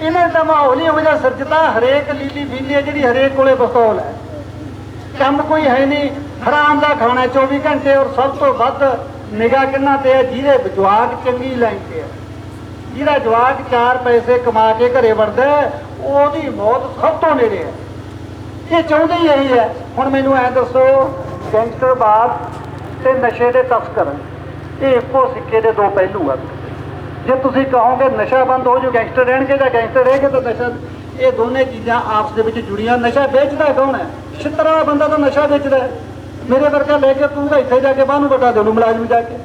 ਇਹਨਾਂ ਦਾ ਮਾਹੌਲ ਹੀ ਇਹੋ ਜਿਹਾ ਸਿਰਜਦਾ ਹਰੇਕ ਲੀਲੀ ਫੀਲੀ ਹੈ ਜਿਹੜੀ ਹਰੇਕ ਕੋਲੇ ਪਿਸਤੌਲ ਹੈ। ਕੰਮ ਕੋਈ ਹੈ ਨਹੀਂ, ਹਰਾਮ ਦਾ ਖਾਣਾ 24 ਘੰਟੇ ਔਰ ਸਭ ਤੋਂ ਵੱਧ ਨਿਗਾਹ ਕਿੰਨਾ ਤੇ ਹੈ? ਜਿਹਦੇ ਜਵਾਕ ਚੰਗੀ ਲਾਈਨ ਤੇ ਹੈ ਜਿਹਦਾ ਜਵਾਕ ਚਾਰ ਪੈਸੇ ਕਮਾ ਕੇ ਘਰੇ ਵੜਦਾ ਉਹਦੀ ਮੌਤ ਸਭ ਤੋਂ ਨੇੜੇ ਹੈ। ਇਹ ਚਾਹੁੰਦੇ ਹੀ ਇਹੀ ਹੈ। ਹੁਣ ਮੈਨੂੰ ਐ ਦੱਸੋ, ਗੈਂਗਸਟਰ ਗੈਂਗਸਟਰਬਾਦ ਤੇ ਨਸ਼ੇ ਦੇ ਤਸਕਰ, ਇਹ ਇੱਕੋ ਸਿੱਕੇ ਦੇ ਦੋ ਪਹਿਲੂ ਆ। ਜੇ ਤੁਸੀਂ ਕਹੋਗੇ ਨਸ਼ਾ ਬੰਦ ਹੋ ਜੋ ਗੈਂਗਸਟਰ ਰਹਿਣਗੇ ਜਾਂ ਗੈਂਗਸਟਰ ਰਹੇਗੇ ਤਾਂ ਨਸ਼ਾ ਇਹ ਦੋਨੇ ਚੀਜ਼ਾਂ ਆਪਸ ਦੇ ਵਿੱਚ ਜੁੜੀਆਂ। ਨਸ਼ਾ ਵੇਚਦਾ ਕੌਣ ਹੈ? ਛਿੱਤਰਾ ਵਾਲਾ ਬੰਦਾ ਤਾਂ ਨਸ਼ਾ ਵੇਚਦਾ ਮੇਰੇ ਵਰਗਾ ਲੈ ਕੇ ਤੂੰ ਤਾਂ ਇੱਥੇ ਜਾ ਕੇ ਬਾਹਰ ਨੂੰ ਬਟਾ ਦੇ ਉਹਨੂੰ ਮੁਲਾਜ਼ਮ ਜਾ ਕੇ।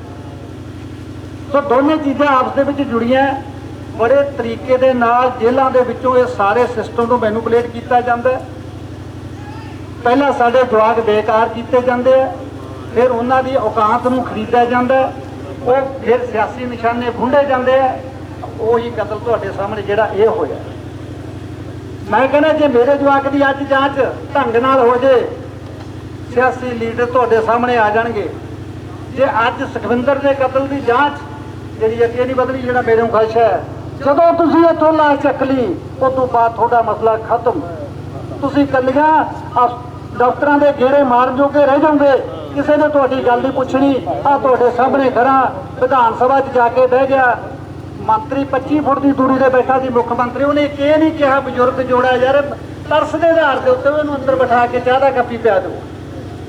ਸੋ ਦੋਨੇ ਚੀਜ਼ਾਂ ਆਪਸ ਦੇ ਵਿੱਚ ਜੁੜੀਆਂ ਬੜੇ ਤਰੀਕੇ ਦੇ ਨਾਲ ਜੇਲ੍ਹਾਂ ਦੇ ਵਿੱਚੋਂ ਇਹ ਸਾਰੇ ਸਿਸਟਮ ਨੂੰ ਮੈਨੂਪੂਲੇਟ ਕੀਤਾ ਜਾਂਦਾ ਪਹਿਲਾਂ ਸਾਡੇ ਜਵਾਕ ਬੇਕਾਰ ਕੀਤੇ ਜਾਂਦੇ ਆ ਫਿਰ ਉਹਨਾਂ ਦੀ ਔਕਾਤ ਨੂੰ ਖਰੀਦਿਆ ਜਾਂਦਾ ਉਹ ਫਿਰ ਸਿਆਸੀ ਨਿਸ਼ਾਨੇ ਖੁੰਡੇ ਜਾਂਦੇ ਆ। ਉਹੀ ਕਤਲ ਤੁਹਾਡੇ ਸਾਹਮਣੇ ਜਿਹੜਾ ਇਹ ਹੋਇਆ। ਮੈਂ ਕਹਿੰਦਾ ਜੇ ਮੇਰੇ ਜਵਾਕ ਦੀ ਅੱਜ ਜਾਂਚ ਢੰਗ ਨਾਲ ਹੋ ਜੇ, ਸਿਆਸੀ ਲੀਡਰ ਤੁਹਾਡੇ ਸਾਹਮਣੇ ਆ ਜਾਣਗੇ। ਜੇ ਅੱਜ ਸੁਖਵਿੰਦਰ ਦੇ ਕਤਲ ਦੀ ਜਾਂਚ ਜਿਹੜੀ ਅੱਗੇ ਨਹੀਂ ਬਦਲੀ ਜਿਹੜਾ ਮੇਰੇ ਨੂੰ ਖਦਸ਼ਾ ਹੈ, ਜਦੋਂ ਤੁਸੀਂ ਇੱਥੋਂ ਲਾਸ਼ ਚੱਕ ਲਈ ਉਸ ਤੋਂ ਬਾਅਦ ਤੁਹਾਡਾ ਮਸਲਾ ਖਤਮ। ਤੁਸੀਂ ਕੱਲੀਆਂ ਡਾਕਟਰਾਂ ਦੇ ਗੇੜੇ ਮਾਰਨ ਜੋਗੇ ਰਹਿ ਜਾਓਗੇ ਕਿਸੇ ਨੇ ਤੁਹਾਡੀ ਗੱਲ ਨਹੀਂ ਪੁੱਛਣੀ, ਆ ਤੁਹਾਡੇ ਸਾਹਮਣੇ ਘਰਾਂ ਵਿਧਾਨ ਸਭਾ 'ਚ ਜਾ ਕੇ ਬਹਿ ਗਿਆ। ਮੰਤਰੀ 25 ਫੁੱਟ ਦੀ ਦੂਰੀ ਤੇ ਬੈਠਾ ਸੀ, ਮੁੱਖ ਮੰਤਰੀ। ਉਹਨੇ ਇਹ ਨਹੀਂ ਕਿਹਾ, ਬਜ਼ੁਰਗ ਜੋੜਾ ਯਾਰ, ਤਰਸ ਦੇ ਆਧਾਰ ਦੇ ਉੱਤੇ ਉਹਨੂੰ ਅੰਦਰ ਬਿਠਾ ਕੇ ਚਾਹ ਦਾ ਕੱਪੀ ਪਿਆ ਦਿਓ।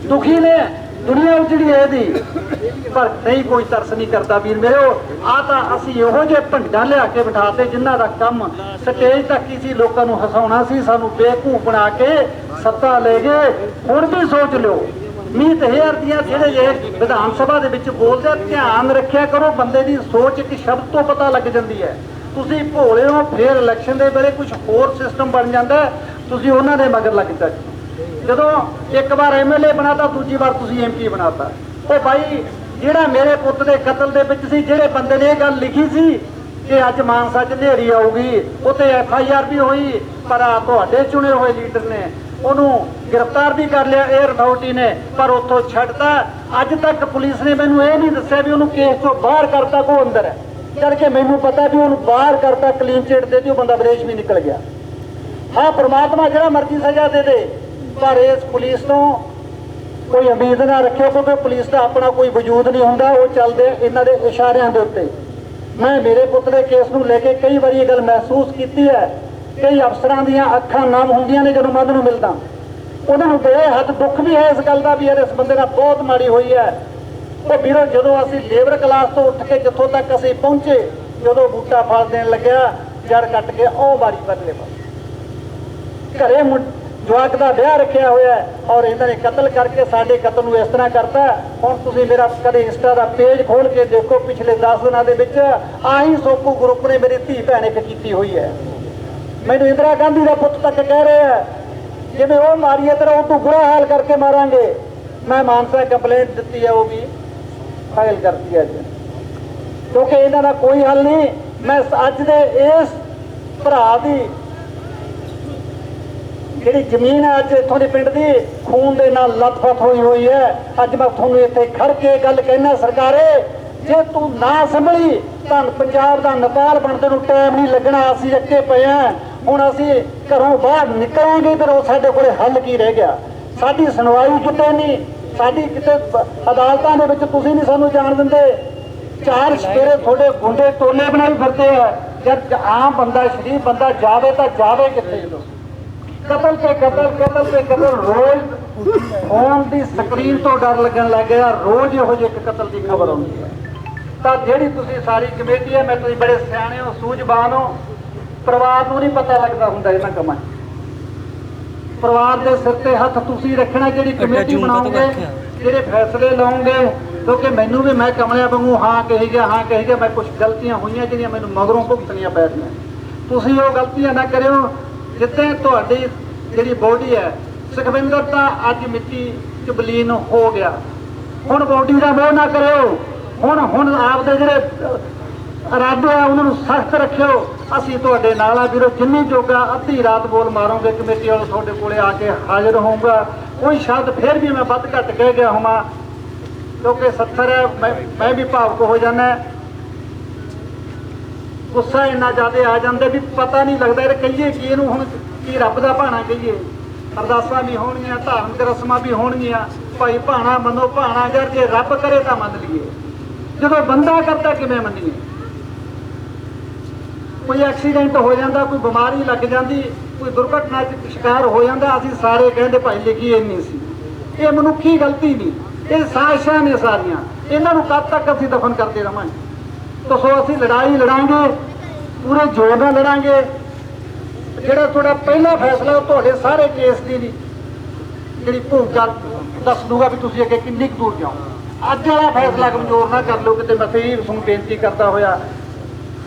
ਦੁਖੀ ਨੇ, ਦੁਨੀਆ ਉਜੜੀ ਹੈ ਇਹਦੀ। ਪਰ ਨਹੀਂ, ਕੋਈ ਤਰਸ ਨਹੀਂ ਕਰਦਾ। ਵੀਰ ਮੇਰੇ, ਆ ਤਾਂ ਅਸੀਂ ਇਹੋ ਜਿਹੇ ਭੰਡਾਂ ਲਿਆ ਕੇ ਬਿਠਾਤੇ, ਜਿਨ੍ਹਾਂ ਦਾ ਕੰਮ ਸਟੇਜ ਤੱਕ ਹੀ ਸੀ, ਲੋਕਾਂ ਨੂੰ ਹਸਾਉਣਾ ਸੀ, ਸਾਨੂੰ ਬੇਵਕੂਫ ਬਣਾ ਕੇ ਸੱਤਾ ਲੈ ਗਏ। ਹੁਣ ਵੀ ਸੋਚ ਲਿਓ। ਮੀਤ ਹਜ਼ਾਰ ਦੀਆਂ ਜਿਹੜੇ ਇਹ ਵਿਧਾਨ ਸਭਾ ਦੇ ਵਿੱਚ ਬੋਲਦੇ ਧਿਆਨ ਰੱਖਿਆ ਕਰੋ, ਬੰਦੇ ਦੀ ਸੋਚ ਇੱਕ ਸ਼ਬਦ ਤੋਂ ਪਤਾ ਲੱਗ ਜਾਂਦੀ ਹੈ। ਤੁਸੀਂ ਭੋਲੇ ਹੋ, ਫੇਰ ਇਲੈਕਸ਼ਨ ਦੇ ਵੇਲੇ ਕੁਝ ਹੋਰ ਸਿਸਟਮ ਬਣ ਜਾਂਦਾ ਤੁਸੀਂ ਉਹਨਾਂ ਦੇ ਮਗਰ ਲੱਗ ਜਾਂਦੇ ਜਦੋਂ ਇੱਕ ਵਾਰ ਐਮਐਲਏ ਬਣਾਤਾ, ਦੂਜੀ ਵਾਰ ਤੁਸੀਂ ਐਮਪੀ ਬਣਾਤਾ। ਉਹ ਭਾਈ ਜਿਹੜਾ ਮੇਰੇ ਪੁੱਤ ਦੇ ਕਤਲ ਦੇ ਵਿੱਚ ਸੀ, ਜਿਹੜੇ ਬੰਦੇ ਨੇ ਇਹ ਗੱਲ ਲਿਖੀ ਸੀ ਕਿ ਅੱਜ ਮਾਨਸਾ ਚ ਹਨੇਰੀ ਆਊਗੀ ਉੱਤੇ ਐਫ ਆਈ ਆਰ ਵੀ ਹੋਈ, ਪਰ ਆ ਤੁਹਾਡੇ ਚੁਣੇ ਹੋਏ ਲੀਡਰ ਨੇ। ਉਹਨੂੰ ਗ੍ਰਿਫਤਾਰ ਵੀ ਕਰ ਲਿਆ 에ਅਰ ਅਥਾਰਟੀ ਨੇ, ਪਰ ਉੱਥੋਂ ਛੱਡਤਾ। ਅੱਜ ਤੱਕ ਪੁਲਿਸ ਨੇ ਮੈਨੂੰ ਇਹ ਨਹੀਂ ਦੱਸਿਆ ਵੀ ਉਹਨੂੰ ਕੇਸ ਤੋਂ ਬਾਹਰ ਕਰਤਾ ਕੋ ਅੰਦਰ ਹੈ। ਕਰਕੇ ਮੈਨੂੰ ਪਤਾ ਵੀ ਉਹਨੂੰ ਬਾਹਰ ਕਰਤਾ ਕਲੀਨ ਚਿੱਟ ਦੇ ਦਿੱਤੀ ਉਹ ਬੰਦਾ ਵਿਦੇਸ਼ ਵੀ ਨਿਕਲ ਗਿਆ। ਹਾਂ, ਪ੍ਰਮਾਤਮਾ ਜਿਹੜਾ ਮਰਜ਼ੀ ਸਜ਼ਾ ਦੇ ਦੇ, ਪਰ ਇਸ ਪੁਲਿਸ ਤੋਂ ਕੋਈ ਉਮੀਦ ਨਾ ਰੱਖਿਓ, ਕਿਉਂਕਿ ਪੁਲਿਸ ਦਾ ਆਪਣਾ ਕੋਈ ਵਜੂਦ ਨਹੀਂ ਹੁੰਦਾ, ਉਹ ਚੱਲਦੇ ਇਹਨਾਂ ਦੇ ਇਸ਼ਾਰਿਆਂ ਦੇ ਉੱਤੇ। ਮੈਂ ਮੇਰੇ ਪੁੱਤ ਦੇ ਕੇਸ ਨੂੰ ਲੈ ਕੇ ਕਈ ਵਾਰੀ ਇਹ ਗੱਲ ਮਹਿਸੂਸ ਕੀਤੀ ਹੈ। ਕਈ ਅਫਸਰਾਂ ਦੀਆਂ ਅੱਖਾਂ ਨਮ ਹੁੰਦੀਆਂ ਨੇ ਜਦੋਂ ਮਦ ਨੂੰ ਮਿਲਦਾ। ਉਹਨਾਂ ਨੂੰ ਬੇਹੱਦ ਦੁੱਖ ਵੀ ਹੈ ਇਸ ਗੱਲ ਦਾ ਵੀ ਯਾਰ ਇਸ ਬੰਦੇ ਨਾਲ ਬਹੁਤ ਮਾੜੀ ਹੋਈ ਹੈ। ਉਹ ਵੀਰੋ, ਜਦੋਂ ਅਸੀਂ ਲੇਬਰ ਕਲਾਸ ਤੋਂ ਉੱਠ ਕੇ ਜਿੱਥੋਂ ਤੱਕ ਅਸੀਂ ਪਹੁੰਚੇ ਜਦੋਂ ਬੂਟਾ ਫਲ ਦੇਣ ਲੱਗਿਆ, ਜੜ ਕੱਟ ਕੇ ਉਹ ਵਾਰੀ ਬਦਲੇ ਪਾਸੇ। ਘਰੇ ਜਵਾਕ ਦਾ ਵਿਆਹ ਰੱਖਿਆ ਹੋਇਆ ਔਰ ਇਹਨਾਂ ਨੇ ਕਤਲ ਕਰਕੇ ਸਾਡੇ ਕਤਲ ਨੂੰ ਇਸ ਤਰ੍ਹਾਂ ਕਰਤਾ। ਹੁਣ ਤੁਸੀਂ ਮੇਰਾ ਕਦੇ ਇੰਸਟਾ ਦਾ ਪੇਜ ਖੋਲ ਕੇ ਦੇਖੋ, ਪਿਛਲੇ 10 ਦਿਨਾਂ ਦੇ ਵਿੱਚ ਆਹੀ ਸੋਕੂ ਗਰੁੱਪ ਨੇ ਮੇਰੀ ਧੀ ਭੈਣ ਇੱਕ ਕੀਤੀ ਹੋਈ ਹੈ। ਮੈਨੂੰ ਇੰਦਰਾ ਗਾਂਧੀ ਦਾ ਪੁੱਤ ਤੱਕ ਕਹਿ ਰਿਹਾ ਆ ਜਿਵੇਂ ਉਹ ਮਾਰੀਏ, ਤੇਰਾ ਉਹ ਤੋਂ ਬੁਰਾ ਹਾਲ ਕਰਕੇ ਮਾਰਾਂਗੇ। ਮੈਂ ਮਾਨਸਾ ਕੰਪਲੇਂਟ ਦਿੱਤੀ ਹੈ, ਉਹ ਵੀ ਫਾਈਲ ਕਰਤੀ ਹੈ ਅੱਜ। ਕਿਉਂਕਿ ਇਹਨਾਂ ਦਾ ਕੋਈ ਹੱਲ ਨਹੀਂ। ਮੈਂ ਅੱਜ ਦੇ ਇਸ ਭਰਾ ਦੀ ਜਿਹੜੀ ਜ਼ਮੀਨ ਹੈ, ਅੱਜ ਇੱਥੋਂ ਦੇ ਪਿੰਡ ਦੀ, ਖੂਨ ਦੇ ਨਾਲ ਲੱਥਪੱਥ ਹੋਈ ਹੋਈ ਹੈ। ਅੱਜ ਮੈਂ ਤੁਹਾਨੂੰ ਇੱਥੇ ਖੜ ਕੇ ਗੱਲ ਕਹਿਣਾ ਸਰਕਾਰੇ, ਜੇ ਤੂੰ ਨਾ ਸੰਭਲੀ, ਤਾਂ ਪੰਜਾਬ ਦਾ ਨੇਪਾਲ ਬਣਦੇ ਨੂੰ ਟਾਈਮ ਨਹੀਂ ਲੱਗਣਾ। ਅਸੀਂ ਅੱਗੇ ਪਏ ਹਾਂ। ਹੁਣ ਅਸੀਂ ਘਰੋਂ ਬਾਹਰ ਨਿਕਲਾਂਗੇ, ਫਿਰ ਉਹ ਸਾਡੇ ਕੋਲੇ ਹੱਲ ਕੀ ਰਹਿ ਗਿਆ? ਸਾਡੀ ਸੁਣਵਾਈ ਕਿਤੇ ਨਹੀਂ, ਸਾਡੀ ਕਿਤੇ ਅਦਾਲਤਾਂ ਦੇ ਵਿੱਚ ਤੁਸੀਂ ਨਹੀਂ ਸਾਨੂੰ ਜਾਣ ਦਿੰਦੇ। ਚਾਰ ਸਵੇਰੇ ਤੁਹਾਡੇ ਗੁੰਡੇ ਟੋਲੇ ਬਣਾਈ ਫਿਰਦੇ ਆ। ਜਦ ਆਮ ਬੰਦਾ, ਸ਼ਰੀਫ ਬੰਦਾ ਜਾਵੇ ਤਾਂ ਜਾਵੇ ਕਿੱਥੇ? ਕਤਲ ਤੇ ਕਤਲ ਕਤਲ ਤੇ ਕਤਲ, ਰੋਜ਼ ਫੋਨ ਦੀ ਸਕਰੀਨ ਤੋਂ ਡਰ ਲੱਗਣ ਲੱਗ ਗਿਆ। ਰੋਜ਼ ਇਹੋ ਜਿਹੇ ਇੱਕ ਕਤਲ ਦੀ ਖਬਰ ਆਉਂਦੀ ਹੈ। ਤਾਂ ਜਿਹੜੀ ਤੁਸੀਂ ਸਾਰੀ ਕਮੇਟੀ ਹੈ, ਮੈਂ ਤੁਸੀਂ ਬੜੇ ਸਿਆਣੇ ਹੋ, ਸੂਝਵਾਨ ਹੋ ਪਰਿਵਾਰ ਨੂੰ ਨਹੀਂ ਪਤਾ ਲੱਗਦਾ ਹੁੰਦਾ ਇਹਨਾਂ ਕੰਮਾਂ 'ਚ। ਪਰਿਵਾਰ ਦੇ ਸਿਰ ਤੇ ਹੱਥ ਤੁਸੀਂ ਰੱਖਣਾ ਜਿਹੜੀ ਕਮੇਟੀ ਰੱਖਿਆ? ਜਿਹੜੇ ਫੈਸਲੇ ਲਓਗੇ ਕਿਉਂਕਿ ਮੈਨੂੰ ਵੀ ਮੈਂ ਕਮਲਿਆਂ ਵਾਂਗੂ ਹਾਂ ਕਹੀ ਗਿਆ ਹਾਂ ਕਹੀ ਗਿਆ ਮੈਂ ਕੁਝ ਗਲਤੀਆਂ ਹੋਈਆਂ ਜਿਹੜੀਆਂ ਮੈਨੂੰ ਮਗਰੋਂ ਭੁਗਤਣੀਆਂ ਪੈਣੀਆਂ ਤੁਸੀਂ ਉਹ ਗਲਤੀਆਂ ਨਾ ਕਰਿਓ ਜਿੱਤੇ ਤੁਹਾਡੀ ਜਿਹੜੀ ਬੋਡੀ ਹੈ ਸੁਖਵਿੰਦਰ ਤਾਂ ਅੱਜ ਮਿੱਟੀ ਚ ਬਲੀਨ ਹੋ ਗਿਆ। ਹੁਣ ਬੋਡੀ ਦਾ ਮੋਹ ਨਾ ਕਰਿਓ। ਹੁਣ ਹੁਣ ਆਪਦੇ ਜਿਹੜੇ ਇਰਾਦੇ ਆ ਉਹਨਾਂ ਨੂੰ ਸਖਤ ਰੱਖਿਓ। ਅਸੀਂ ਤੁਹਾਡੇ ਨਾਲ ਆ ਵੀਰੋ, ਜਿੰਨੀ ਜੋਗਾ ਅੱਧੀ ਰਾਤ ਬੋਲ ਮਾਰੋਗੇ, ਕਮੇਟੀ ਵਾਲੇ ਤੁਹਾਡੇ ਕੋਲੇ ਆ ਕੇ ਹਾਜ਼ਰ ਹੋਊਗਾ। ਕੋਈ ਸ਼ਾਇਦ ਫਿਰ ਵੀ ਮੈਂ ਵੱਧ ਘੱਟ ਕਹਿ ਗਿਆ ਹੋਵਾਂ, ਕਿਉਂਕਿ 70 ਹੈ, ਮੈਂ ਮੈਂ ਵੀ ਭਾਵੁਕ ਹੋ ਜਾਂਦਾ ਗੁੱਸਾ ਇੰਨਾ ਜ਼ਿਆਦਾ ਆ ਜਾਂਦਾ ਵੀ ਪਤਾ ਨਹੀਂ ਲੱਗਦਾ ਇਹ ਕਹੀਏ ਕੀ ਇਹਨੂੰ ਹੁਣ ਕੀ ਰੱਬ ਦਾ ਭਾਣਾ ਕਹੀਏ। ਅਰਦਾਸਾਂ ਵੀ ਹੋਣਗੀਆਂ, ਧਾਰਮਿਕ ਰਸਮਾਂ ਵੀ ਹੋਣਗੀਆਂ, ਭਾਈ ਭਾਣਾ ਮੰਨੋ, ਭਾਣਾ ਯਾਰ ਜੇ ਰੱਬ ਕਰੇ ਤਾਂ ਮੰਨ ਲਈਏ। ਜਦੋਂ ਬੰਦਾ ਕਰਦਾ ਕਿਵੇਂ ਮੰਨੀਏ? ਕੋਈ ਐਕਸੀਡੈਂਟ ਹੋ ਜਾਂਦਾ, ਕੋਈ ਬਿਮਾਰੀ ਲੱਗ ਜਾਂਦੀ, ਕੋਈ ਦੁਰਘਟਨਾ 'ਚ ਸ਼ਿਕਾਰ ਹੋ ਜਾਂਦਾ, ਅਸੀਂ ਸਾਰੇ ਕਹਿੰਦੇ ਭਾਈ ਲਿਖੀ ਇੰਨੀ ਸੀ। ਇਹ ਮਨੁੱਖੀ ਗਲਤੀ ਨਹੀਂ, ਇਹ ਸਾਜ਼ਿਸ਼ਾਂ ਨੇ ਸਾਰੀਆਂ। ਇਹਨਾਂ ਨੂੰ ਕਦ ਤੱਕ ਅਸੀਂ ਦਫਨ ਕਰਦੇ ਰਵਾਂਗੇ? ਤਾਂ ਸੋ ਅਸੀਂ ਲੜਾਈ ਲੜਾਂਗੇ, ਪੂਰੇ ਜ਼ੋਰ ਨਾਲ ਲੜਾਂਗੇ। ਜਿਹੜਾ ਤੁਹਾਡਾ ਪਹਿਲਾ ਫੈਸਲਾ, ਉਹ ਤੁਹਾਡੇ ਸਾਰੇ ਕੇਸ ਦੀ ਜਿਹੜੀ ਭੂਮਿਕਾ ਦੱਸ ਦੂਗਾ ਵੀ ਤੁਸੀਂ ਅੱਗੇ ਕਿੰਨੀ ਕੁ ਦੂਰ ਜਾਓ। ਅੱਜ ਵਾਲਾ ਫੈਸਲਾ ਕਮਜ਼ੋਰ ਨਾ ਕਰ ਲਓ, ਕਿਤੇ ਮੈਂ ਫੇਰ ਤੁਹਾਨੂੰ ਬੇਨਤੀ ਕਰਦਾ ਹੋਇਆ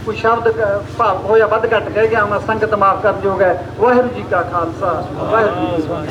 ਕੋਈ ਸ਼ਬਦ ਭਾਵ ਹੋਇਆ ਵੱਧ ਘੱਟ ਕਹਿ ਗਿਆ ਮੈਂ ਸੰਗਤ ਮਾਫ ਕਰਨ ਜੋਗ ਹੈ। ਵਾਹਿਗੁਰੂ ਜੀ ਕਾ ਖਾਲਸਾ, ਵਾਹਿਗੁਰੂ ਜੀ ਕੀ ਫਤਿਹ।